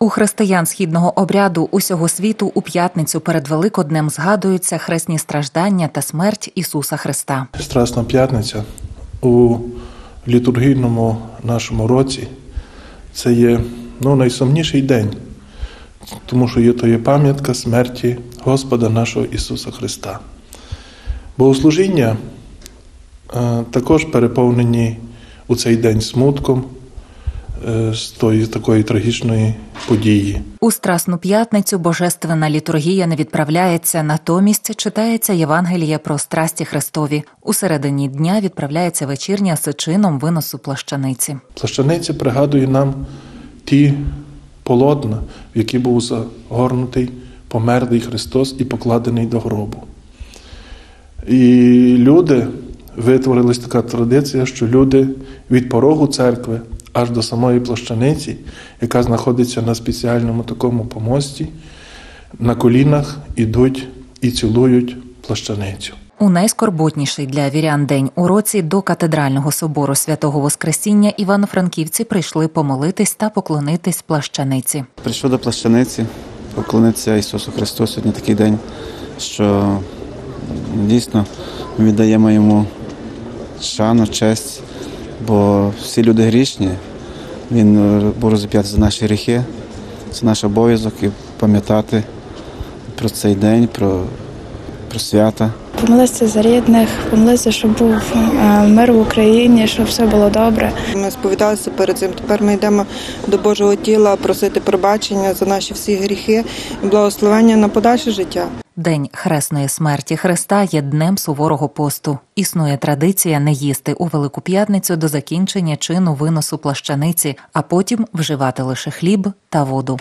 У християн східного обряду усього світу у п'ятницю перед Великоднем згадуються хресні страждання та смерть Ісуса Христа. Страсна п'ятниця у літургійному нашому році це є ну, найсумніший день, тому що є то є пам'ятка смерті Господа нашого Ісуса Христа. Богослужіння е, також переповнені у цей день смутком з тої такої трагічної події. У Страсну п'ятницю божественна літургія не відправляється, натомість читається Євангеліє про страсті Христові. У середині дня відправляється вечірня з чином виносу плащаниці. Плащаниця пригадує нам ті полотна, в які був загорнутий померлий Христос і покладений до гробу. І люди витворилась така традиція, що люди від порогу церкви аж до самої плащаниці, яка знаходиться на спеціальному такому помості, на колінах ідуть і цілують плащаницю. У найскорботніший для вірян день у році до катедрального собору святого Воскресіння івано-франківці прийшли помолитись та поклонитись плащаниці. Прийшов до плащаниці, поклонитися Ісусу Христу. Сьогодні такий день, що дійсно віддаємо йому шану, честь, бо всі люди грішні. Він е, був розіп'ятий за наші гріхи. Це наш обов'язок і пам'ятати про цей день, про, про свята. Помолитися за рідних, помолитися, щоб був е, мир в Україні, щоб все було добре. Ми сповідалися перед цим. Тепер ми йдемо до Божого тіла просити пробачення за наші всі гріхи і благословення на подальше життя. День хресної смерті Христа є днем суворого посту. Існує традиція не їсти у Велику П'ятницю до закінчення чину виносу плащаниці, а потім вживати лише хліб та воду.